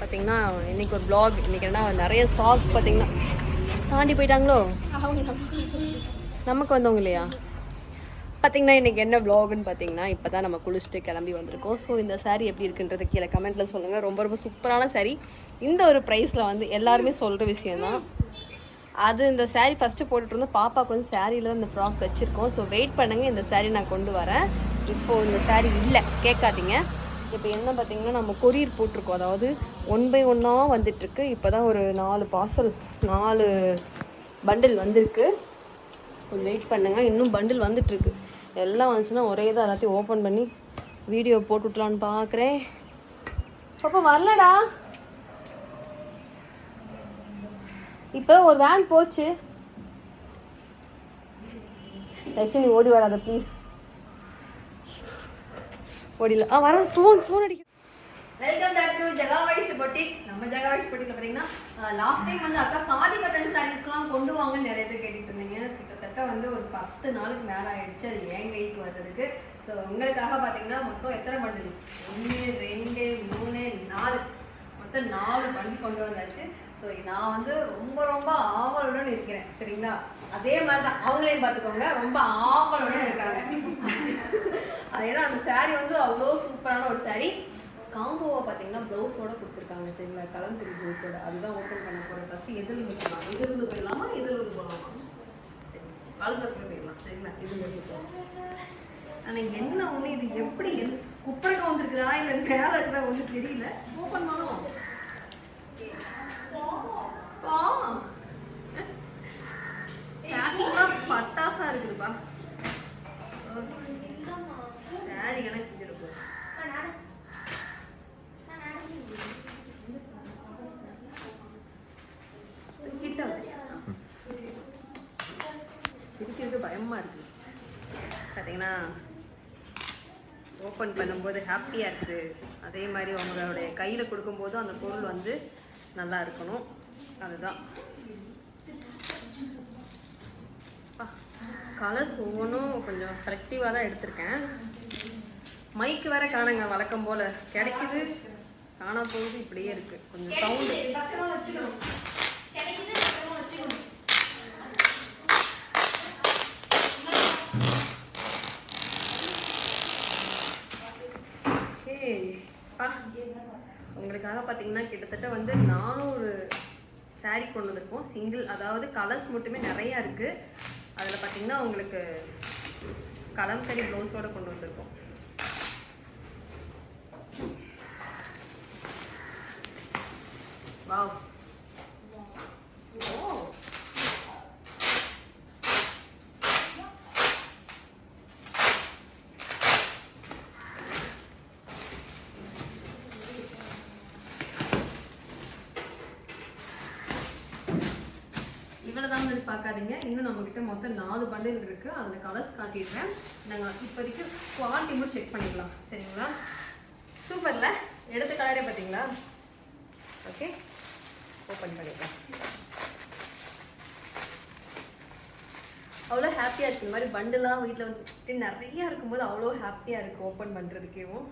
பார்த்தீங்கன்னா இன்னைக்கு ஒரு பிளாக் இன்னைக்கு என்ன நிறைய ஸ்டாக் பார்த்தீங்கன்னா தாண்டி போயிட்டாங்களோ? நமக்கு வந்தவங்க இல்லையா? பார்த்தீங்கன்னா இன்னைக்கு என்ன vlogன்னு பார்த்தீங்கன்னா இப்போ தான் நம்ம குளிச்சுட்டு கிளம்பி வந்திருக்கோம். ஸோ இந்த சாரீ எப்படி இருக்குன்றது கீழே கமெண்ட்டில் சொல்லுங்கள் ரொம்ப ரொம்ப சூப்பரான saree. இந்த ஒரு ப்ரைஸில் வந்து எல்லாருமே சொல்கிற விஷயந்தான் அது இந்த சாரீ ஃபஸ்ட்டு போட்டுட்டு இருந்தோம் பாப்பாவுக்கு வந்து சாரியில் இந்த ஃப்ராக் வச்சுருக்கோம். ஸோ வெயிட் பண்ணுங்கள் இந்த சாரீ நான் கொண்டு வரேன். இப்போது இந்த சாரீ இல்லை கேட்காதீங்க. இப்போ என்ன பார்த்தீங்கன்னா நம்ம கொரியர் போட்டிருக்கோம். அதாவது ஒன் பை ஒன்னாக வந்துட்டுருக்கு. இப்போ தான் ஒரு நாலு பார்சல் நாலு பண்டில் வந்திருக்கு. கொஞ்சம் வெயிட் பண்ணுங்கள் இன்னும் பண்டில் வந்துட்டுருக்கு. எல்லாம் வந்துச்சுன்னா ஒரே இதாக எல்லாத்தையும் ஓப்பன் பண்ணி வீடியோ போட்டுவிட்லான்னு பார்க்குறேன். பாப்பா வரலடா. இப்போ ஒரு வேன் போச்சு. தயவுசெய்து நீ ஓடி வராத ப்ளீஸ் ஓடில. ஆ வர ஃபோன் ஃபோன் அடிக்க. Welcome back to Jega boutique நம்ம ஜெகா வைஷ் பொட்டிக்ல பார்த்தீங்கன்னா லாஸ்ட் டைம் வந்து அக்கா காதி கட்டன் சாரீஸ்லாம் கொண்டு வாங்கன்னு நிறைய பேர் கேட்டுட்டு இருந்தீங்க கிட்டத்தட்ட வந்து ஒரு பத்து நாளுக்கு மேலே ஆயிடுச்சு. அது ஏன் கைக்கு வர்றதுக்கு? ஸோ உங்களுக்காக பார்த்தீங்கன்னா மொத்தம் எத்தனை பண்டில் ஒன்று ரெண்டு மூணு நாலு. மொத்தம் நாலு வண்டி கொண்டு வந்தாச்சு. ஸோ நான் வந்து ரொம்ப ரொம்ப ஆவலுடன் இருக்கிறேன். சரிங்களா? அதே மாதிரி தான் அவங்களையும் பார்த்துக்கோங்க ரொம்ப ஆவலுடன் இருக்காங்க. அது ஏன்னா அந்த சாரீ வந்து அவ்வளோ சூப்பரான ஒரு சாரீ காம்போவை பார்த்தீங்கன்னா ப்ளவுஸோட கொடுத்துருக்காங்க சரிங்களா? கலந்துரி ப்ளவுஸோட அதுதான் ஓப்பன் பண்ண போகிறேன் ஃபஸ்ட்டு எதிர்ந்து போகலாம் எதிர்ந்து போயிடலாமா? எதிர்ந்து போகலாமா சரி போயிடலாம் சரிங்களா? எதிர்ந்து போகலாம் ஆனால் என்ன ஒன்று இது எப்படி எந்த குப்பைக்கு வந்திருக்குதா? இல்லை மேலே இருக்குதா? ஒன்றும் தெரியல. ஓப்பன் பண்ணுவோம் பா. பேக்கிங்லாம் பட்டாசா இருக்குதுப்பா. சாரி கணக்கு செஞ்சிருக்கும் கிட்ட வந்து பயமாக பயமா இருக்கு. பார்த்தீங்கன்னா ஓப்பன் பண்ணும்போது ஹாப்பியாக இருக்குது அதே மாதிரி உங்களுடைய கையில் கொடுக்கும்போதும் அந்த பொருள் வந்து நல்லா இருக்கணும். அதுதான். கலர்ஸ் ஒவ்வொன்றும் கொஞ்சம் செலக்டிவாக தான் எடுத்திருக்கேன். மைக்கு வேற காணுங்க வழக்கம் போல். கிடைக்குது. காணா போகுது இப்படியே இருக்குது கொஞ்சம் சவுண்டு உங்களுக்காக பார்த்தீங்கன்னா கிட்டத்தட்ட வந்து நானூறு saree கொண்டு வந்திருக்கோம். சிங்கிள் அதாவது கலர்ஸ் மட்டுமே நிறையா இருக்குது அதில் பார்த்தீங்கன்னா உங்களுக்கு கலம்கரி ப்ளவுஸோட கொண்டு வந்திருக்கோம். வாவ் ஓ இவ்வளோதான் பார்க்காதீங்க. இன்னும் நம்மக்கிட்ட மொத்தம் நாலு பண்டில் இருக்குது அதில் கலர்ஸ் காட்டிடுறேன். நாங்கள் இப்போதைக்கு குவாலிட்டி மட்டும் செக் பண்ணிக்கலாம். சரிங்களா? சூப்பரில் எடுத்த கலரே பார்த்தீங்களா? ஓகே ஓப்பன் பண்ணிடுறேன் அவ்வளோ ஹாப்பியாக இருக்குது இந்த மாதிரி பண்டெல்லாம் வீட்டில் வந்துட்டு நிறையா இருக்கும்போது அவ்வளோ ஹாப்பியாக இருக்குது ஓப்பன் பண்ணுறதுக்கேவும்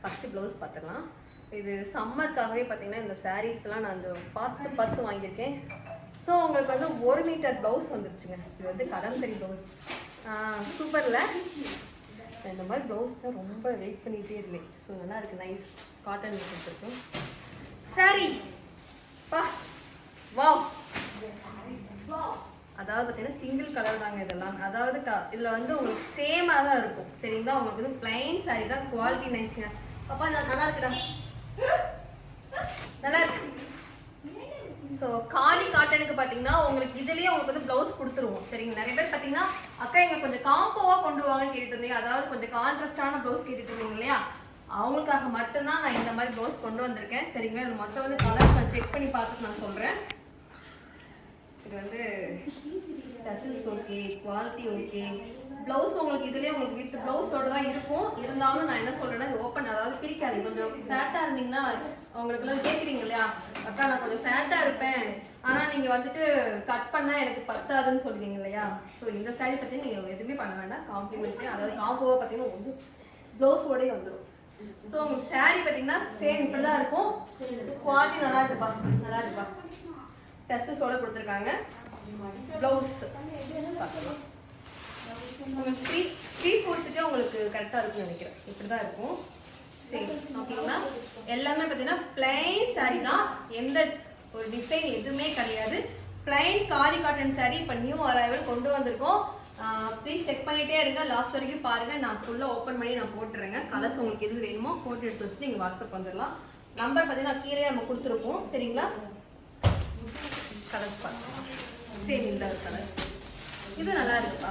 ஃபஸ்ட்டு ப்ளவுஸ் பார்த்துடலாம் இது சம்மருக்காகவே பார்த்தீங்கன்னா இந்த சாரீஸ்லாம் நான் அந்த பார்த்து பார்த்து வாங்கியிருக்கேன். ஸோ உங்களுக்கு வந்து ஒரு மீட்டர் ப்ளவுஸ் வந்துருச்சுங்க. இது வந்து கடம்பரி ப்ளவுஸ் சூப்பரில் இந்த மாதிரி ப்ளவுஸ் தான் ரொம்ப வெயிட் பண்ணிகிட்டே இருந்தேன். ஸோ நல்லா இருக்குது நைஸ் காட்டன் கொடுத்துருக்கேன். சாரி அதாவது பார்த்தீங்கன்னா சிங்கிள் கலர் தாங்க இதெல்லாம். அதாவது க இதில் வந்து உங்களுக்கு சேமாக தான் இருக்கும். சரிங்களா? உங்களுக்கு வந்து பிளைன் சாரி தான் குவாலிட்டி நைஸ்ங்க அப்பா நான் நல்லா இருக்குடா. நல்லா இருக்கு. ஸோ காலி காட்டனுக்கு பார்த்தீங்கன்னா உங்களுக்கு இதுலேயே உங்களுக்கு வந்து ப்ளவுஸ் கொடுத்துருவோம். சரிங்க நிறைய பேர் பார்த்தீங்கன்னா அக்கா எங்க கொஞ்சம் காம்போவாக கொண்டு வாங்கன்னு கேட்டுட்டு இருந்தீங்க. அதாவது கொஞ்சம் கான்ட்ராஸ்டான ப்ளவுஸ் கேட்டுட்டு இருந்தீங்க இல்லையா? அவங்களுக்காக மட்டும்தான் நான் இந்த மாதிரி ப்ளவுஸ் கொண்டு வந்திருக்கேன். சரிங்களா இது மொத்தம் வந்து கலர்ஸ் நான் செக் பண்ணி பார்த்துட்டு நான் சொல்கிறேன் இது வந்து tassels okay quality okay blouse உங்களுக்கு இதுலேயே உங்களுக்கு வித் ப்ளவுஸோட தான் இருக்கும். இருந்தாலும் நான் என்ன சொல்கிறேன்னா இது ஓப்பன் அதாவது பிரிக்காது கொஞ்சம் ஃபேட்டாக இருந்தீங்கன்னா உங்களுக்குலாம் கேட்குறீங்க இல்லையா? அக்கா நான் கொஞ்சம் ஃபேட்டாக இருப்பேன். ஆனால் நீங்கள் வந்துட்டு கட் பண்ணால் எனக்கு பத்தாதுன்னு சொல்கிறீங்க இல்லையா? ஸோ இந்த saree பற்றி நீங்கள் எதுவுமே பண்ண வேண்டாம். காம்ப்ளிமெண்ட்ரி அதாவது காம்போவை பார்த்தீங்கன்னா வந்து ப்ளவுஸோடய வந்துடும் ஸோ உங்களுக்கு saree பார்த்தீங்கன்னா சேம் இப்படி தான் இருக்கும். குவாலிட்டி நல்லா இருக்குப்பா நல்லா இருக்குப்பா. டெஸ்ஸஸோட கொடுத்துருக்காங்க. ப்ளவுஸ் உங்களுக்கு த்ரீ த்ரீ ஃபோர்த்துக்கே உங்களுக்கு கரெக்டாக இருக்கும்னு நினைக்கிறேன். இப்படி தான் இருக்கும். சேம் ஓகேங்களா எல்லாமே பார்த்தீங்கன்னா பிளைன் saree தான். எந்த ஒரு டிசைன் எதுவுமே கிடையாது. பிளைன் காரி காட்டன் saree இப்போ நியூ அரைவல் கொண்டு வந்திருக்கோம். ப்ளீஸ் செக் பண்ணிகிட்டே இருங்க. லாஸ்ட் வரைக்கும் பாருங்கள் நான் ஃபுல்லாக ஓப்பன் பண்ணி நான் போட்டுறேங்க. கலர்ஸ் உங்களுக்கு எது வேணுமோ போட்டு எடுத்து வச்சுட்டு நீங்கள் வாட்ஸ்அப் வந்துடலாம். நம்பர் பார்த்தீங்கன்னா கீழே நம்ம கொடுத்துருப்போம். சரிங்களா? கலர்ஸ் பார்க்கலாம் சரி இந்த கலர் இது நல்லா இருக்குப்பா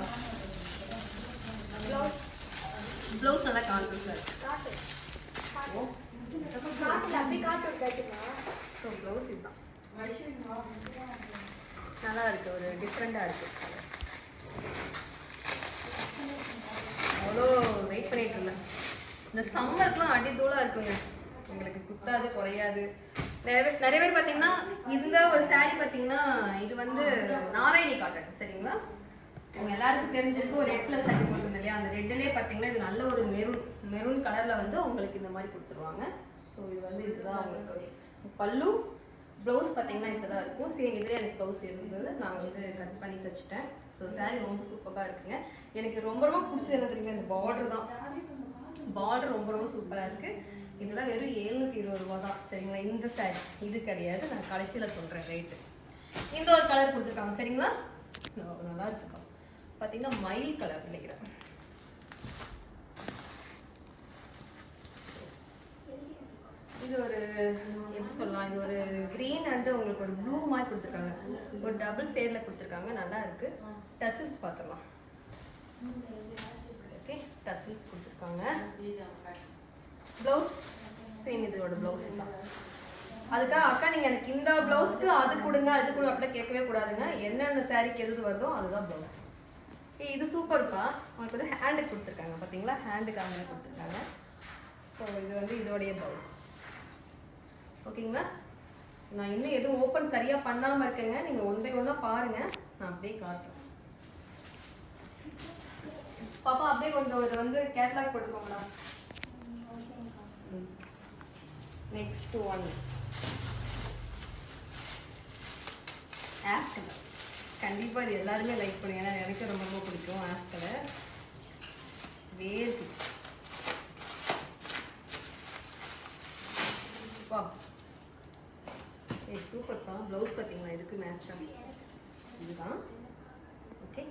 ப்ளவுஸ் நல்லா கான்ட்ரஸ்டாக இருக்கு. ஸோ ப்ளவுஸ் இதுதான். நல்லா இருக்கு. ஒரு டிஃப்ரெண்டாக இருக்கு. கலர்ஸ் அவ்வளோ வெயிட் பண்ணிட்டு இருந்தேன். இந்த சம்மருக்குலாம் அடித்தூளாக இருக்குங்க. உங்களுக்கு குத்தாது குறையாது. நிறைய பேர் நிறைய பேர் பார்த்தீங்கன்னா இந்த ஒரு saree பார்த்தீங்கன்னா இது வந்து நாராயணி காட்டன் சரிங்களா? உங்க எல்லாருக்கும் தெரிஞ்சிருக்கு ஒரு ரெட்ல saree போட்டிருந்தேன் இல்லையா? அந்த ரெட்லேயே பார்த்தீங்கன்னா இது நல்ல ஒரு மெரூன் மெரூன் கலரில் வந்து உங்களுக்கு இந்த மாதிரி கொடுத்துருவாங்க. ஸோ இது வந்து இதுதான் உங்களுக்கு. பல்லு ப்ளவுஸ் பார்த்தீங்கன்னா இப்படி தான் இருக்கும். சேம் இதில் எனக்கு ப்ளவுஸ் இருந்தது. நான் வந்து கட் பண்ணி தச்சிட்டேன். ஸோ saree ரொம்ப சூப்பராக இருக்குங்க. எனக்கு ரொம்ப ரொம்ப பிடிச்சது என்ன தெரியுங்க இந்த பார்டர் தான். பார்டர் ரொம்ப ரொம்ப சூப்பராக இருக்குது இதெல்லாம் வெறும் எழுநூற்றி இருபது ரூபா தான். சரிங்களா? இந்த சாரி இது கிடையாது. நான் கடைசியில் சொல்கிறேன் ரேட்டு இந்த ஒரு கலர் கொடுத்துருக்காங்க. சரிங்களா? நல்லா இருக்கும் பார்த்தீங்கன்னா மயில் கலர் நினைக்கிறேன். இது ஒரு எப்படி சொல்லலாம் இது ஒரு க்ரீன் அண்ட் உங்களுக்கு ஒரு ப்ளூ மாதிரி கொடுத்துருக்காங்க. ஒரு டபுள் சேரில் கொடுத்துருக்காங்க. நல்லா இருக்கு. டசில்ஸ் பார்த்துடலாம். ஓகே டசில்ஸ் கொடுத்துருக்காங்க. ப்ளவுஸ் சேம் இதோட ப்ளவுஸ் தான். அதுக்காக அக்கா நீங்கள் எனக்கு இந்த ப்ளவுஸ்க்கு அது கொடுங்க அது கொடுங்க அப்படிலாம் கேட்கவே கூடாதுங்க. என்னென்ன சாரீக்கு எது வருதோ அதுதான் ப்ளவுஸ் ஓகே இது சூப்பர்ப்பா உங்களுக்கு வந்து ஹேண்டுக்கு கொடுத்துருக்காங்க. பார்த்தீங்களா? ஹேண்டுக்கு அவங்க கொடுத்துருக்காங்க. ஸோ இது வந்து இதோடைய ப்ளவுஸ் ஓகேங்களா? நான் இன்னும் எதுவும் ஓப்பன் சரியாக பண்ணாமல் இருக்கேங்க. நீங்கள் ஒன் பை ஒன்னாக பாருங்கள் நான் அப்படியே காட்டுறேன். பாப்பா அப்படியே கொஞ்சம் இதை வந்து கேட்லாக் போட்டுக்கோங்களா நெக்ஸ்ட் ஒன் ஆஸ் கண்டிப்பாக இது எல்லாருமே லைக் பண்ணுங்க. ஏன்னா எனக்கு ரொம்ப ரொம்ப பிடிக்கும் ஆஸ் கலர் வேர்க்கு. வா ப்ளவுஸ் பார்த்தீங்களா இதுக்கு மேட்சாக இதுதான். ஓகே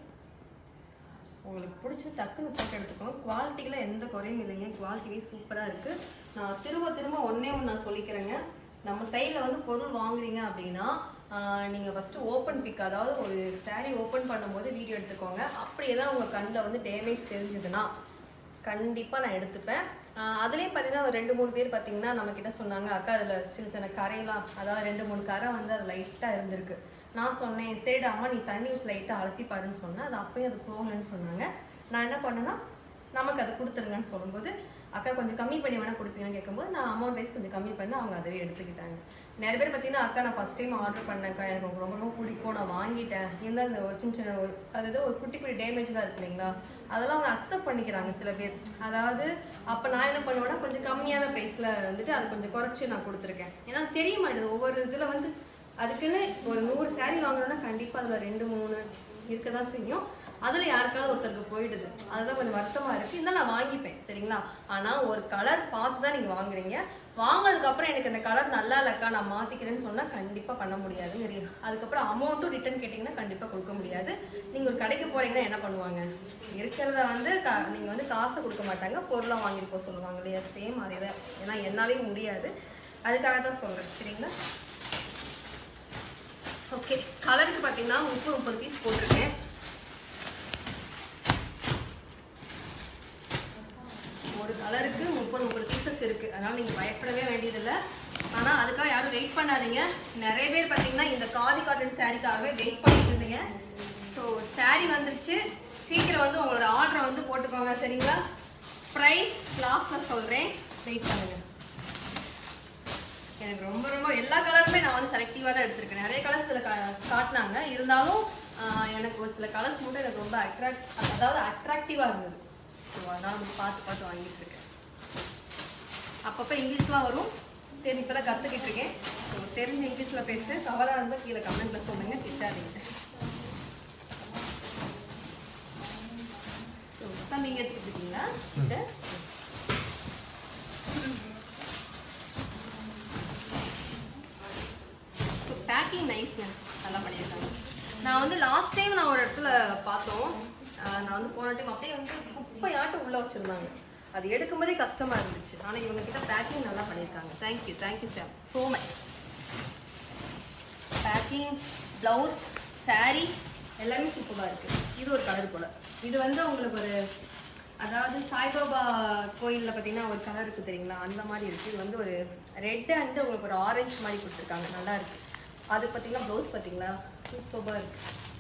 உங்களுக்கு பிடிச்ச டக்குன்னு ஃபோட்டோ எடுத்துக்கோங்க குவாலிட்டியெலாம் எந்த குறையும் இல்லைங்க. குவாலிட்டியே சூப்பராக இருக்குது நான் திரும்ப திரும்ப ஒன்றே ஒன்று நான் சொல்லிக்கிறேங்க. நம்ம சைடில் வந்து பொருள் வாங்குறீங்க அப்படின்னா நீங்கள் ஃபஸ்ட்டு ஓப்பன் பிக் அதாவது ஒரு சாரீ ஓப்பன் பண்ணும்போது வீடியோ எடுத்துக்கோங்க. அப்படியே தான் உங்கள் கண்ணில் வந்து டேமேஜ் தெரிஞ்சதுன்னா கண்டிப்பாக நான் எடுத்துப்பேன். அதுலேயும் பார்த்தீங்கன்னா ஒரு ரெண்டு மூணு பேர் பார்த்தீங்கன்னா நம்ம கிட்ட சொன்னாங்க அக்கா அதில் சின்ன சின்ன கரையெல்லாம் அதாவது ரெண்டு மூணு கரை வந்து அது லைட்டாக இருந்திருக்கு. நான் சொன்னேன் சரிடா அம்மா நீ தண்ணி வச்சு லைட்டாக அலசி பாருன்னு சொன்னேன் அது அப்பயும் அது போகலன்னு சொன்னாங்க. நான் என்ன பண்ணேன்னா நமக்கு அதை கொடுத்துருங்கன்னு சொல்லும்போது அக்கா கொஞ்சம் கம்மி பண்ணி வேணால் கொடுப்பீங்கன்னு கேட்கும்போது நான் அமௌண்ட் வைஸ் கொஞ்சம் கம்மி பண்ணி அவங்க அதவே எடுத்துக்கிட்டாங்க. நிறைய பேர் பார்த்தீங்கன்னா அக்கா நான் ஃபஸ்ட் டைம் ஆர்டர் பண்ணேன்க்கா. எனக்கு ரொம்ப ரொம்ப ரொம்ப பிடிக்கும். நான் வாங்கிட்டேன். இருந்தால் இந்த ஒரு சின்ன சின்ன ஒரு அதாவது ஒரு குட்டி குட்டி டேமேஜ்லாம் இருக்கு இல்லைங்களா? அதெல்லாம் அவங்க அக்செப்ட் பண்ணிக்கிறாங்க சில பேர். அதாவது அப்போ நான் என்ன பண்ணுவேன்னா கொஞ்சம் கம்மியான ப்ரைஸில் வந்துட்டு அது கொஞ்சம் குறைச்சி நான் கொடுத்துருக்கேன். ஏன்னா தெரிய மாட்டேது. ஒவ்வொரு இதில் வந்து அதுக்குன்னு ஒரு நூறு சேரீ வாங்கணும்னா கண்டிப்பாக அதில் ரெண்டு மூணு இருக்க தான் செய்யும். அதில் யாருக்காவது ஒருத்தருக்கு போயிடுது. அதுதான் கொஞ்சம் வருத்தமாக இருக்குது இருந்தாலும் நான் வாங்கிப்பேன் சரிங்களா? ஆனால் ஒரு கலர் பார்த்து தான் நீங்கள் வாங்குறீங்க வாங்கினதுக்கப்புறம் எனக்கு இந்த கலர் நல்லா இல்லைக்கா நான் மாற்றிக்கிறேன்னு சொன்னால் கண்டிப்பாக பண்ண முடியாது அதுக்கப்புறம் அமௌண்ட்டும் ரிட்டர்ன் கேட்டிங்கன்னா கண்டிப்பாக கொடுக்க முடியாது. நீங்கள் ஒரு கடைக்கு போகிறீங்கன்னா என்ன பண்ணுவாங்க? இருக்கிறத வந்து க நீங்கள் வந்து காசை கொடுக்க மாட்டாங்க பொருளாக வாங்கிட்டு போக சொல்லுவாங்க இல்லையா? சேம் அதே தான் ஏன்னா என்னாலையும் முடியாது. அதுக்காக தான் சொல்கிறேன் சரிங்களா ஓகே கலருக்கு பார்த்தீங்கன்னா முப்பது முப்பது பீஸ் போட்டிருக்கேன். ஒரு கலருக்கு முப்பது முப்பது பீசஸ் இருக்கு. அதனால நீங்க பயப்படவே வேண்டியதில்லை. ஆனா அதுக்காக யாரும் வெயிட் பண்ணாதீங்க. நிறைய பேர் பார்த்தீங்கன்னா இந்த காதி காட்டன் சாரீக்காகவே வெயிட் பண்ணிட்டு இருந்தீங்க. ஸோ saree வந்துருச்சு. சீக்கிரம் வந்து உங்களோட ஆர்டரை வந்து போட்டுக்கோங்க சரிங்களா? ப்ரைஸ் லாஸ்ட்ல சொல்றேன். வெயிட் பண்ணுங்க. எனக்கு ரொம்ப ரொம்ப எல்லா கலருமே நான் வந்து செலக்டிவாக தான் எடுத்திருக்கேன். நிறைய கலர்ஸ் இதில் கா காட்டினாங்க. இருந்தாலும் எனக்கு ஒரு சில கலர்ஸ் மட்டும் எனக்கு ரொம்ப அட்ராக்ட் அதாவது அட்ராக்டிவாக இருந்தது. ஸோ அதனால் வந்து பார்த்து பார்த்து வாங்கிட்டு இருக்கேன் அப்பப்போ இங்கிலீஷ்லாம் வரும். சரி இப்போ தான் கற்றுக்கிட்டு இருக்கேன். ஸோ தெரிஞ்ச இங்கிலீஷில் பேசுகிறேன் தவறாக இருந்தால் கீழே கமெண்ட்டில் சொல்லுங்க. திட்டாதீங்க. ஸோ தம்பி இங்கே எடுத்துக்கிட்டீங்களா? இதை பேக்கிங் நைஸ்ங்க நல்லா பண்ணியிருக்காங்க. நான் வந்து லாஸ்ட் டைம் நான் ஒரு இடத்துல பார்த்தோம். நான் வந்து போன டைம் அப்படியே வந்து குப்பையாட்டம் உள்ளே வச்சுருந்தாங்க. அது எடுக்கும்போதே கஷ்டமாக இருந்துச்சு. ஆனால் இவங்க கிட்ட பேக்கிங் நல்லா பண்ணியிருக்காங்க. Thank you thank you sir so much packing blouse saree எல்லாமே சூப்பராக இருக்குது இது ஒரு கலர் போல். இது வந்து உங்களுக்கு ஒரு அதாவது சாய்பாபா கோயிலில் பார்த்தீங்கன்னா ஒரு கலர் இருக்குது தெரியுங்களா? அந்த மாதிரி இருக்குது இது வந்து ஒரு ரெட் அண்ட் உங்களுக்கு ஒரு ஆரஞ்சு மாதிரி கொடுத்துருக்காங்க. நல்லா இருக்குது அது பார்த்தீங்கன்னா ப்ளவுஸ் பார்த்தீங்களா சூப்பராக இருக்குது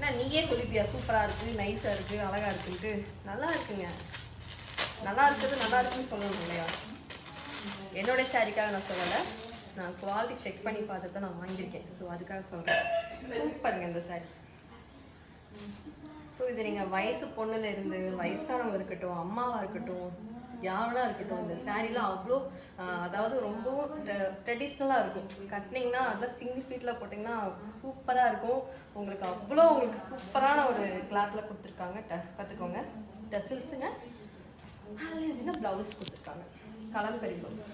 என்ன நீயே சொல்லிப்பியா? சூப்பராக இருக்குது நைஸாக இருக்குது அழகாக இருக்குன்ட்டு. நல்லா இருக்குங்க. நல்லா இருக்குது நல்லா இருக்குன்னு சொல்லணும் இல்லையா? என்னோட சாரிக்காக நான் சொல்லலை. நான் குவாலிட்டி செக் பண்ணி பார்த்து தான் நான் வாங்கியிருக்கேன். ஸோ அதுக்காக சொல்கிறேன் சூப்பருங்க இந்த சாரி ஸோ இது நீங்கள் வயசு பொண்ணுல இருந்து வயசானவங்க இருக்கட்டும் அம்மாவாக இருக்கட்டும் யாருனா இருக்கட்டும் இந்த சாரீலாம் அவ்வளோ அதாவது ரொம்பவும் ட்ரெடிஷ்னலாக இருக்கும். கட்டினீங்கன்னா அதெல்லாம் சிங்கிள் ஃபீட்டில் போட்டிங்கன்னா சூப்பராக இருக்கும். உங்களுக்கு அவ்வளோ உங்களுக்கு சூப்பரான ஒரு கிளாத்தில் கொடுத்துருக்காங்க. ட பார்த்துக்கோங்க டசில்ஸுங்க. அதில் என்ன ப்ளவுஸ் கொடுத்துருக்காங்க? கலம்பரி ப்ளவுஸ்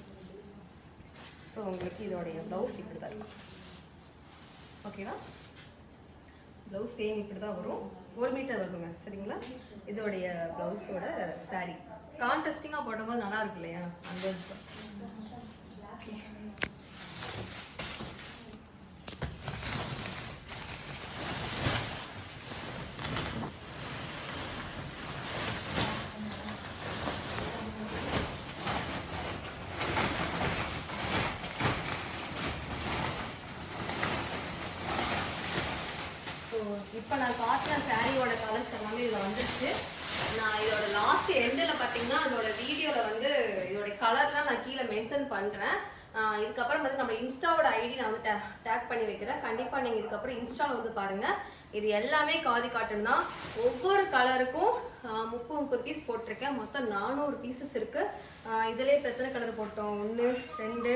ஸோ உங்களுக்கு இதோடைய ப்ளவுஸ் இப்படி தான் இருக்கும். ஓகேவா ப்ளவுஸ் சேம் இப்படி தான் வரும். ஒரு மீட்டர் வருங்க. சரிங்களா? இதோடைய ப்ளவுஸோட சாரீ கான்ட்ராஸ்டிங்காக போடும்போது நல்லா இருக்கு இல்லையா அந்த இதுதான். Okay. ஸோ இப்போ நான் காட்டின சாரியோட கலர்ஸ் எல்லாமே இதில் வந்துருச்சு நான் இதோட லாஸ்ட் எண்டில் பார்த்தீங்கன்னா அதோட வீடியோவில் வந்து இதோட கலர்லாம் நான் கீழே மென்ஷன் பண்ணுறேன் இதுக்கப்புறம் வந்து நம்ம இன்ஸ்டாவோட ஐடி நான் வந்து டேக் பண்ணி வைக்கிறேன். கண்டிப்பாக நீங்கள் இதுக்கப்புறம் இன்ஸ்டாவில் வந்து பாருங்கள் இது எல்லாமே காதி காட்டன் தான். ஒவ்வொரு கலருக்கும் முப்பது முப்பது பீஸ் போட்டிருக்கேன். மொத்தம் நானூறு பீசஸ் இருக்குது இதுலேயே இப்போ எத்தனை கலர் போட்டோம்? ஒன்று ரெண்டு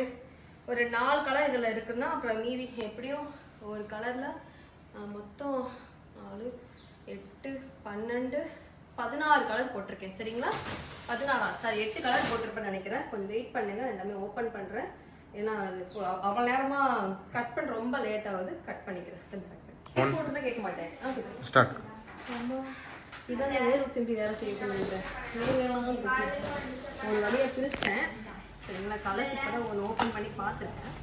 ஒரு நாலு கலர் இதில் இருக்குன்னா அப்புறம் மீதி எப்படியும் ஒரு கலரில் மொத்தம் நாலு எட்டு பன்னெண்டு பதினாறு கலர் போட்டிருக்கேன். சரிங்களா? பதினாறா சாரி எட்டு கலர் போட்டிருப்பேன்னு நினைக்கிறேன். கொஞ்சம் வெயிட் பண்ணுங்கள் எல்லாமே ஓப்பன் பண்ணுறேன் ஏன்னா அவ்வளோ நேரமாக கட் பண்ண ரொம்ப லேட் ஆகுது கட் பண்ணிக்கிறேன். போட்டு கேட்க மாட்டேன். ஸ்டார்ட். இதான் நான் வேறு சிந்தி வேலை செய்ய பண்ணிட்டேன் ஒரு வழியை பிரிச்சிட்டேன். சரிங்களா கலர்ஸ் இப்போ தான் ஒன்று ஓப்பன் பண்ணி பார்த்துருக்கேன்.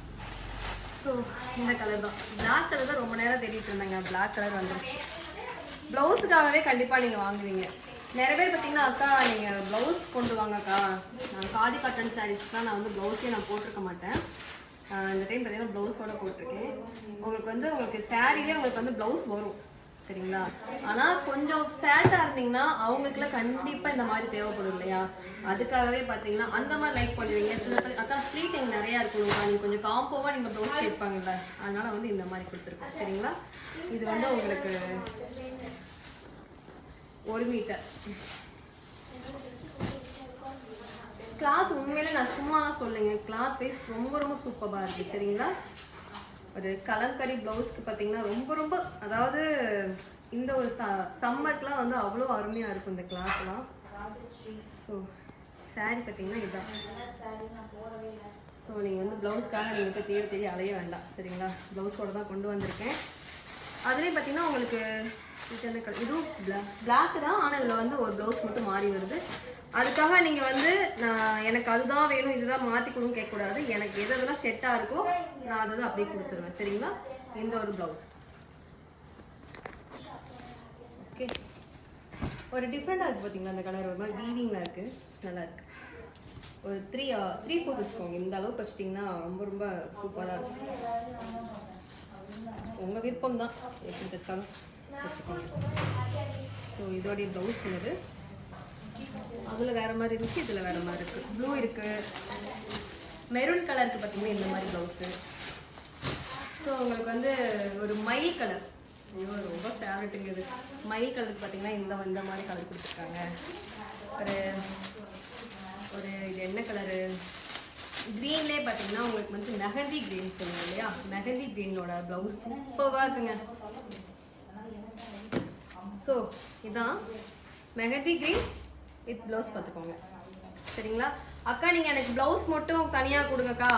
ஸோ இந்த கலர் தான். பிளாக் கலர் தான் ரொம்ப நேரம் தேடிட்டு இருந்தேங்க. பிளாக் கலர் வந்துருச்சு. ப்ளவுஸுக்காகவே கண்டிப்பாக நீங்கள் வாங்குவீங்க. நிறைய பேர் பார்த்தீங்கன்னா அக்கா நீங்கள் ப்ளவுஸ் கொண்டு வாங்க அக்கா நான் காதி காட்டன் சாரீஸ்க்குலாம் நான் வந்து ப்ளவுஸே நான் போட்டிருக்க மாட்டேன். இந்த டைம் பார்த்தீங்கன்னா ப்ளவுஸோட போட்டிருக்கேன். உங்களுக்கு வந்து உங்களுக்கு சாரீலே உங்களுக்கு வந்து ப்ளவுஸ் வரும். சரிங்களா? ஆனால் கொஞ்சம் ஃபேட்டாக இருந்தீங்கன்னா அவங்களுக்குலாம் கண்டிப்பாக இந்த மாதிரி தேவைப்படும் இல்லையா? அதுக்காகவே பார்த்தீங்கன்னா அந்த மாதிரி லைக் பண்ணுவீங்க. சில பேர் அக்கா ஃப்ரீ டைம் நிறையா இருக்கணும்க்கா நீங்கள் கொஞ்சம் காம்போவாக நீங்கள் ப்ளவுஸ் கேட்பாங்கல்ல. அதனால் வந்து இந்த மாதிரி கொடுத்துருக்கோம். சரிங்களா? இது வந்து உங்களுக்கு ஒரு மீட்டர். கிளாத் உண்மையிலே நான் சும்மா தான் சொல்லுங்க. கிளாத் வைஸ் ரொம்ப ரொம்ப சூப்பராக இருக்குது சரிங்களா? ஒரு கலங்கரி ப்ளவுஸ்க்கு பார்த்தீங்கன்னா ரொம்ப ரொம்ப அதாவது இந்த ஒரு ச சம்மருக்குலாம் வந்து அவ்வளோ அருமையாக இருக்கும் இந்த கிளாத்லாம் ஸோ சாரி பார்த்தீங்கன்னா இதுதான் ஸோ நீங்கள் வந்து ப்ளவுஸ்க்காக நீங்கள் போய் தேடி தேடி அலைய வேண்டாம் சரிங்களா? ப்ளவுஸோட தான் கொண்டு வந்திருக்கேன். அதுலேயும் பார்த்தீங்கன்னா உங்களுக்கு இது என்ன கலர் இதுவும் பிளாக் பிளாக் தான் ஆனால் இதில் வந்து ஒரு ப்ளவுஸ் மட்டும் மாறி வருது. அதுக்காக நீங்கள் வந்து நான் எனக்கு அதுதான் வேணும் இதுதான் மாற்றி கொடுங்க கேட்கக்கூடாது எனக்கு எது எதெல்லாம் செட்டாக இருக்கோ நான் அதை தான் அப்படியே கொடுத்துருவேன். சரிங்களா? இந்த ஒரு ப்ளவுஸ் ஓகே ஒரு டிஃப்ரெண்ட்டாக இருக்குது பார்த்தீங்களா அந்த கலர் ஒரு மாதிரி வீவிங்கில் இருக்குது நல்லாயிருக்கு ஒரு த்ரீ த்ரீ ஃபோர் வச்சுக்கோங்க. இந்த அளவுக்கு வச்சிட்டிங்கன்னா ரொம்ப ரொம்ப சூப்பராக இருக்கும் உங்கள் விருப்பம் தான் எப்படி தைச்சாலும் வச்சுக்கோங்க. ஸோ இதோடைய ப்ளவுஸ் இது அதில் வேறு மாதிரி இருந்துச்சு இதில் வேறு மாதிரி இருக்குது ப்ளூ இருக்குது மெரூன் கலருக்கு பார்த்தீங்கன்னா இந்த மாதிரி ப்ளவுஸு ஸோ உங்களுக்கு வந்து ஒரு மயில் கலர் ஐயோ ரொம்ப ஃபேவரட்டுங்க இது. மயில் கலருக்கு பார்த்தீங்கன்னா இந்த இந்த மாதிரி கலர் கொடுத்துருக்காங்க. ஒரு ஒரு இது என்ன கலரு க்ரீன்லேயே பார்த்தீங்கன்னா உங்களுக்கு வந்து மெஹந்தி க்ரீன் சொல்லுவோம் இல்லையா? மெஹந்தி க்ரீனோட ப்ளவுஸ் சூப்பராக இருக்குங்க. ஸோ இதான் மெஹந்தி க்ரீன் வித் ப்ளவுஸ் பார்த்துக்கோங்க. சரிங்களா? அக்கா நீங்கள் எனக்கு ப்ளவுஸ் மட்டும் தனியாக கொடுங்கக்கா.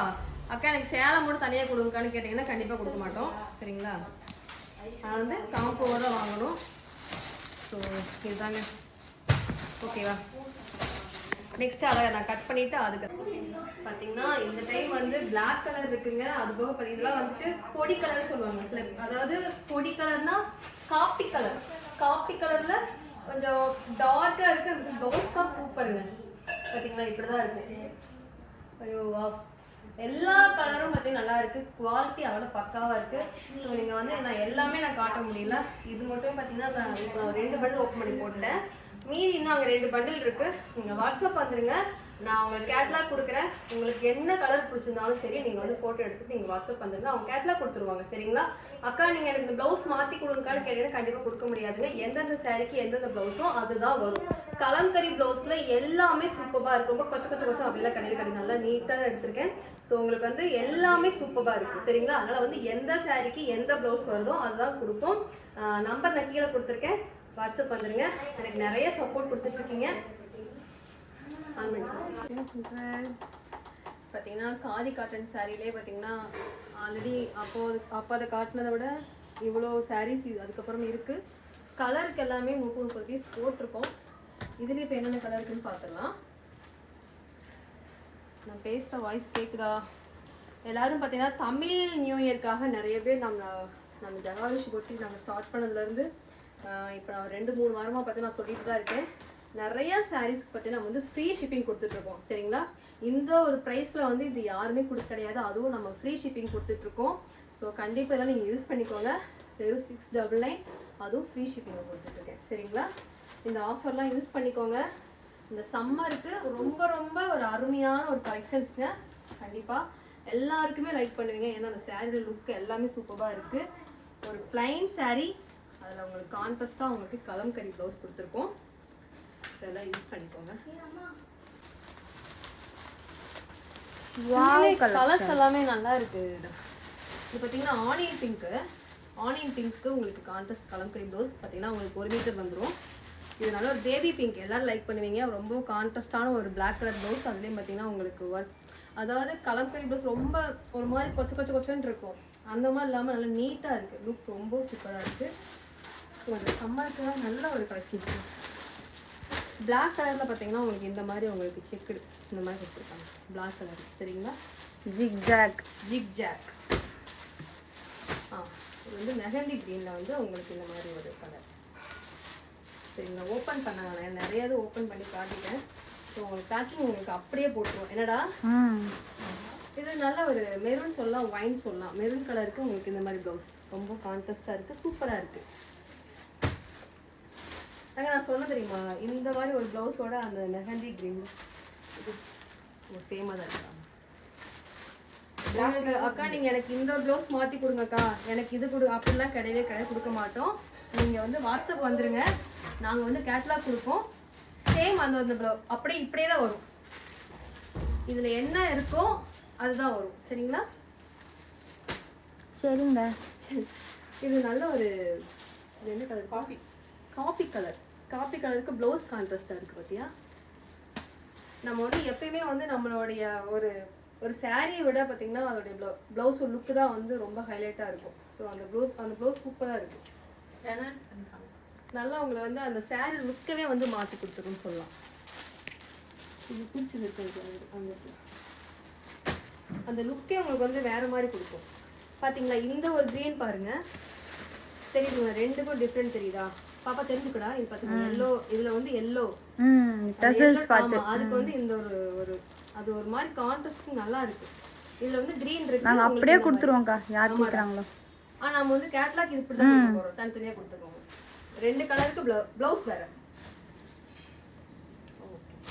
அக்கா எனக்கு சேலை மட்டும் தனியாக கொடுங்கக்கான்னு கேட்டிங்கன்னா கண்டிப்பாக கொடுக்க மாட்டோம். சரிங்களா? நான் வந்து காம்போவாக தான் வாங்கணும். ஸோ இதுதாங்க. ஓகேவா நெக்ஸ்ட் அதை நான் கட் பண்ணிவிட்டு அதுக்கு பார்த்தீங்கன்னா இந்த டைம் வந்து பிளாக் கலர் இருக்குங்க. அது போக பார்த்தீங்கன்னா இதெல்லாம் வந்துட்டு பொடி கலர் சொல்லுவாங்க. சில அதாவது பொடி கலர்னா காப்பி கலர் காப்பி கலரில் கொஞ்சம் டார்க்காக இருக்கு. ப்ளவுஸ் சூப்பருங்க பார்த்தீங்களா இப்படி தான் இருக்கு. ஐயோ வா. எல்லா கலரும் பார்த்தீங்கன்னா நல்லா இருக்கு. குவாலிட்டி அவ்வளோ பக்காவாக இருக்கு. ஸோ நீங்கள் வந்து நான் எல்லாமே நான் காட்ட முடியல. இது மட்டும் பார்த்தீங்கன்னா நான் இப்போ ரெண்டு பண்டில் ஓப்பன் பண்ணி போட்டேன் மீதி இன்னும் அங்கே ரெண்டு பண்டில் இருக்கு. நீங்கள் வாட்ஸ்அப் வந்துருங்க. நான் உங்களுக்கு கேட்லாக் கொடுக்குறேன். உங்களுக்கு என்ன கலர் பிடிச்சிருந்தாலும் சரி நீங்கள் வந்து ஃபோட்டோ எடுத்துட்டு நீங்கள் வாட்ஸ்அப் வந்துருங்க. அவங்க கேட்லாக் கொடுத்துருவாங்க. சரிங்களா? அக்கா நீங்கள் எனக்கு இந்த ப்ளவுஸ் மாற்றி கொடுங்கான்னு கேட்டீங்கன்னா கண்டிப்பாக கொடுக்க முடியாதுங்க. எந்தெந்த சாரிக்கு எந்தெந்த ப்ளவுஸோ அதுதான் வரும். கலம்கரி ப்ளவுஸில் எல்லாமே சூப்பராக இருக்கும் ரொம்ப கொச்ச கொச்ச கொச்சம் அப்படிலாம் கிடையவே கிடையாது நல்லா நீட்டாக தான் எடுத்திருக்கேன். ஸோ உங்களுக்கு வந்து எல்லாமே சூப்பராக இருக்குது சரிங்களா? அதனால் வந்து எந்த சாரிக்கு எந்த ப்ளவுஸ் வருதோ அதுதான் கொடுப்போம். நம்பர் நான் கீழே கொடுத்துருக்கேன். வாட்ஸ்அப் வந்துருங்க. எனக்கு நிறைய சப்போர்ட் கொடுத்துட்ருக்கீங்க. பார்த்தீங்கன்னா காதி காட்டன் சாரீலே பார்த்தீங்கன்னா ஆல்ரெடி அப்போ அப்போ அதை காட்டினதை விட இவ்வளோ சாரீஸ் இது அதுக்கப்புறம் இருக்குது கலருக்கு எல்லாமே முப்பது முப்பது பீஸ் போட்டிருக்கோம். இதுலேயே இப்போ என்னென்ன கலர் இருக்குன்னு பார்த்துடலாம் நான் பேசுகிற வாய்ஸ் கேட்குதா எல்லாரும் பார்த்தீங்கன்னா தமிழ் நியூ இயர்க்காக நிறைய பேர் நம்ம நம்ம ஜகாவிஷ் கொட்டி நாங்கள் ஸ்டார்ட் பண்ணதுலேருந்து இப்போ நான் ரெண்டு மூணு வாரமாக பார்த்து நான் சொல்லிட்டு தான் இருக்கேன். நிறைய சாரீஸ்க்கு பற்றி நம்ம வந்து ஃப்ரீ ஷிப்பிங் கொடுத்துட்ருக்கோம் சரிங்களா? இந்த ஒரு ப்ரைஸில் வந்து இது யாருமே கொடுக்க கிடையாது. அதுவும் நம்ம ஃப்ரீ ஷிப்பிங் கொடுத்துட்ருக்கோம் ஸோ கண்டிப்பாக இதெல்லாம் நீங்கள் யூஸ் பண்ணிக்கோங்க. வெறும் சிக்ஸ் டபுள் நைன் அதுவும் ஃப்ரீ ஷிப்பிங்கை கொடுத்துட்ருக்கேன் சரிங்களா? இந்த ஆஃபர்லாம் யூஸ் பண்ணிக்கோங்க. இந்த சம்மருக்கு ரொம்ப ரொம்ப ஒரு அருமையான ஒரு கலெக்ஷன்ஸுங்க கண்டிப்பாக எல்லாருக்குமே லைக் பண்ணுவீங்க. ஏன்னா அந்த சாரியோட லுக் எல்லாமே சூப்பராக இருக்குது ஒரு பிளைன் சாரீ அதில் உங்களுக்கு கான்ட்ரஸ்ட்டாக உங்களுக்கு கலம்கரி ப்ளவுஸ் கொடுத்துருக்கோம். ஸோ எல்லாம் யூஸ் பண்ணிக்கோங்க. கலர்ஸ் எல்லாமே நல்லா இருக்கு. இது பார்த்தீங்கன்னா ஆனியன் பிங்க்கு ஆனியன் பிங்க்கு உங்களுக்கு கான்ட்ராஸ்ட் கலம்கரி ப்ளவுஸ் பார்த்தீங்கன்னா உங்களுக்கு ஒரு மீட்டர் வந்துடும் இது நல்ல ஒரு பேபி பிங்க் எல்லாரும் லைக் பண்ணுவீங்க. ரொம்ப கான்ட்ராஸ்டான ஒரு Black கலர் ப்ளவுஸ் அதுலேயும் பார்த்தீங்கன்னா உங்களுக்கு ஒர்க் அதாவது கலம்கரி ப்ளவுஸ் ரொம்ப ஒரு மாதிரி கொச்ச கொச்ச கொச்சன்னு இருக்கும். அந்த மாதிரி இல்லாமல் நல்லா நீட்டாக இருக்குது லுக் ரொம்ப சூப்பராக இருக்குது ஸோ அந்த சம்மருக்குலாம் நல்ல ஒரு கலெக்ஷன்ஸ் Black கலரில் பார்த்தீங்கன்னா உங்களுக்கு இந்த மாதிரி உங்களுக்கு செக்குடு இந்த மாதிரி கொடுத்துருக்காங்க. Black கலர் சரிங்களா? ஜிக்ஜாக் ஜிக் ஜாக் ஆ இது வந்து மெஹந்தி க்ரீனில் வந்து உங்களுக்கு இந்த மாதிரி ஒரு கலர் சரிங்களா? ஓப்பன் பண்ண வேணாம். நிறைய இது ஓப்பன் பண்ணி காட்டிட்டேன். ஸோ உங்களுக்கு பேக்கிங் உங்களுக்கு அப்படியே போட்டுருவோம் என்னடா? இது நல்ல ஒரு மெரூன் சொல்லலாம் ஒயின் சொல்லலாம். மெரூன் கலருக்கு உங்களுக்கு இந்த மாதிரி ப்ளவுஸ் ரொம்ப கான்ட்ராஸ்டாக இருக்குது சூப்பராக இருக்குது அங்க நான் சொன்ன தெரியுமா? இந்த மாதிரி ஒரு ப்ளவுஸோட அந்த மெஹந்தி க்ரீன் இது சேமாக தான் இருக்காங்க உங்களுக்கு அக்கா நீங்க எனக்கு இந்த ப்ளவுஸ் மாத்தி கொடுங்கக்கா எனக்கு இது கொடு அப்படிலாம் கிடையவே கிடையாது கொடுக்க மாட்டோம். நீங்க வந்து வாட்ஸ்அப் வந்துருங்க. நாங்க வந்து கேட்லாக் கொடுப்போம். சேம் அந்த அந்த ப்ளவு அப்படியே இப்படியே தான் வரும். இதுல என்ன இருக்கோ அதுதான் வரும். சரிங்களா? சரிங்க. சரி. இது நல்ல ஒரு என்ன colour coffee coffee colour. Coffee கலருக்கு ப்ளவுஸ் கான்ட்ராஸ்டாக இருக்குது பார்த்தியா நம்ம வந்து எப்பயுமே வந்து நம்மளுடைய ஒரு ஒரு சாரியை விட பார்த்தீங்கன்னா அதோடைய ப்ளவு ப்ளவுஸ் லுக்கு தான் வந்து ரொம்ப ஹைலைட்டாக இருக்கும். ஸோ அந்த ப்ளவுஸ் அந்த ப்ளவுஸ் சூப்பராக இருக்கும் நல்லா உங்களை வந்து அந்த சாரி லுக்கவே வந்து மாற்றி கொடுத்துருன்னு சொல்லலாம். இது பிடிச்சது இருக்கு அந்த. அந்த லுக்கே உங்களுக்கு வந்து வேற மாதிரி கொடுக்கும். பாத்தீங்களா? இந்த ஒரு க்ரீன் பாருங்க. தெரியுதுங்களா? ரெண்டுக்கும் டிஃப்ரெண்ட் தெரியுதா? பாப்பா தெரிஞ்சுக்கடா இது பாத்தீங்கன்னா எல்லோ இதுல வந்து எல்லோ ம் டசல்ஸ் பார்த்து அதுக்கு வந்து இந்த ஒரு ஒரு அது ஒரு மாதிரி கான்ட்ராஸ்ட் நல்லா இருக்கு. இதுல வந்து க்ரீன் இருக்கு உங்களுக்கு அப்படியே. கொடுத்துருவோம்க்கா யார் கேட்குறாங்களோ ஆ நம்ம வந்து கேட்லாக் இது இப்படி தான் கொடுக்க போறோம். தனித்தனியா கொடுத்துக்கோங்க ரெண்டு கலருக்கு ப்ளவுஸ் வேற.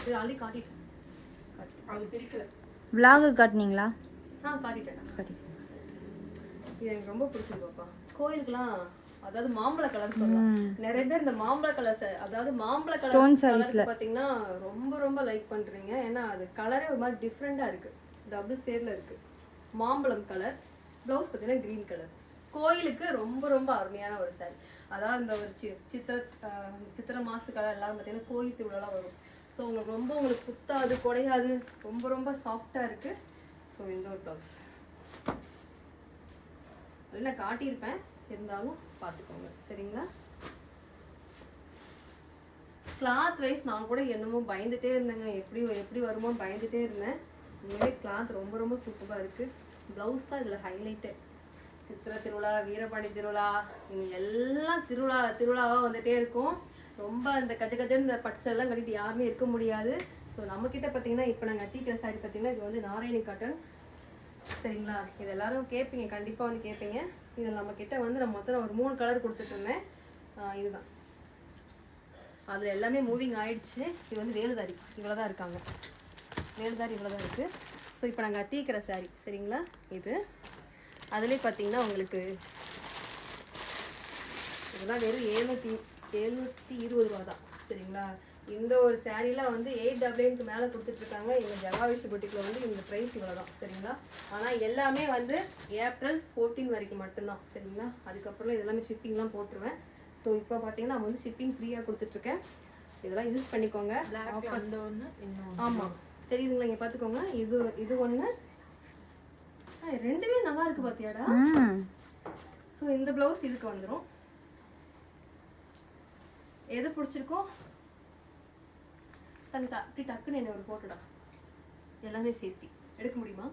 இது ஆல்ரெடி காட்டிட்டேன். காட்டிட்டேன். விலாகு காட்டினீங்களா? ஆ காட்டிட்டேன். காட்டி இது எனக்கு ரொம்ப பிடிச்சிருக்கு பாப்பா. கோயிலுக்குலாம் அதாவது மாம்பழ கலர் சொல்லலாம். நிறைய பேர் இந்த மாம்பழ கலர் அதாவது மாம்பழ கலர் பாத்தீங்கன்னா ரொம்ப ரொம்ப லைக் பண்றீங்க. ஏன்னா அது கலரே ஒரு மாதிரி டிஃப்ரெண்டா இருக்கு. டபுள் ஷேட்ல இருக்கு. மாம்பழம் கலர் ப்ளவுஸ் பார்த்தீங்கன்னா க்ரீன் கலர் கோயிலுக்கு ரொம்ப ரொம்ப அருமையான ஒரு சாரி அதாவது இந்த ஒரு சி சித்திர சித்திரை மாசத்து கலர் எல்லாரும் பார்த்தீங்கன்னா கோயில் திருவிழாலாம் வரும். ஸோ உங்களுக்கு ரொம்ப உங்களுக்கு குத்தாது குடையாது ரொம்ப ரொம்ப சாஃப்டாக இருக்கு. ஸோ இந்த ஒரு ப்ளவுஸ் நான் காட்டியிருப்பேன்? இருந்தாலும் பார்த்துக்கோங்க. சரிங்களா? கிளாத் வைஸ் நான் கூட என்னமோ பயந்துட்டே இருந்தேங்க. எப்படி எப்படி வருமோன்னு பயந்துட்டே இருந்தேன். உண்மையிலே கிளாத் ரொம்ப ரொம்ப சூப்பராக இருக்குது ப்ளவுஸ் தான் இதில் ஹைலைட்டு சித்திரை திருவிழா வீரபாண்டி திருவிழா இங்கே எல்லாம் திருவிழா திருவிழாவாக வந்துகிட்டே இருக்கும். ரொம்ப அந்த கஜ கஜன்னு இந்த பட்ஸ் எல்லாம் கட்டிட்டு யாருமே இருக்க முடியாது. ஸோ நம்மக்கிட்ட பார்த்தீங்கன்னா இப்போ நாங்கள் கட்டிக்கிற சாரி பார்த்தீங்கன்னா இது வந்து நாராயணி காட்டன் சரிங்களா? இது எல்லாரும் கேட்பீங்க கண்டிப்பாக வந்து கேட்பீங்க இதில் நம்ம கிட்ட வந்து நம்ம மொத்தம் ஒரு மூணு கலர் கொடுத்துட்டு இருந்தேன். இதுதான். அதில் எல்லாமே மூவிங் ஆயிடுச்சு. இது வந்து வேலுதாரி. இவ்வளோ தான் இருக்காங்க. வேலுதாரி இவ்வளோ தான் இருக்குது ஸோ இப்போ நாங்கள் கட்டிக்கிற saree. சரிங்களா? இது. அதுலேயே பார்த்தீங்கன்னா உங்களுக்கு இதெல்லாம் வெறும் எழுநூற்றி எழுநூற்றி இருபது ரூபா தான் சரிங்களா? இந்த ஒரு சாரீலாம் வந்து எயிட் டபுள்யூக்கு மேலே கொடுத்துட்ருக்காங்க. எங்கள் ஜவாவிஷ் பொட்டிக்கில் வந்து இந்த ப்ரைஸ் இவ்வளோ தான் சரிங்களா? ஆனால் எல்லாமே வந்து ஏப்ரல் ஃபோர்டீன் வரைக்கும் மட்டும்தான் சரிங்களா? அதுக்கப்புறம் இது எல்லாமே ஷிப்பிங்லாம் போட்டுருவேன். ஸோ இப்போ பார்த்தீங்கன்னா நம்ம வந்து ஷிப்பிங் ஃப்ரீயாக கொடுத்துட்ருக்கேன். இதெல்லாம் யூஸ் பண்ணிக்கோங்க. ஆமாம் தெரியுதுங்களா? இங்கே பார்த்துக்கோங்க. இது இது ஒன்று ரெண்டுமே நல்லா இருக்கு பார்த்தியாடா ஸோ இந்த ப்ளவுஸ் இதுக்கு வந்துடும் எது பிடிச்சிருக்கோ தங்க அப்படி டக்குன்னு என்ன ஒரு போட்டுடா எல்லாமே சேர்த்தி. எடுக்க முடியுமா?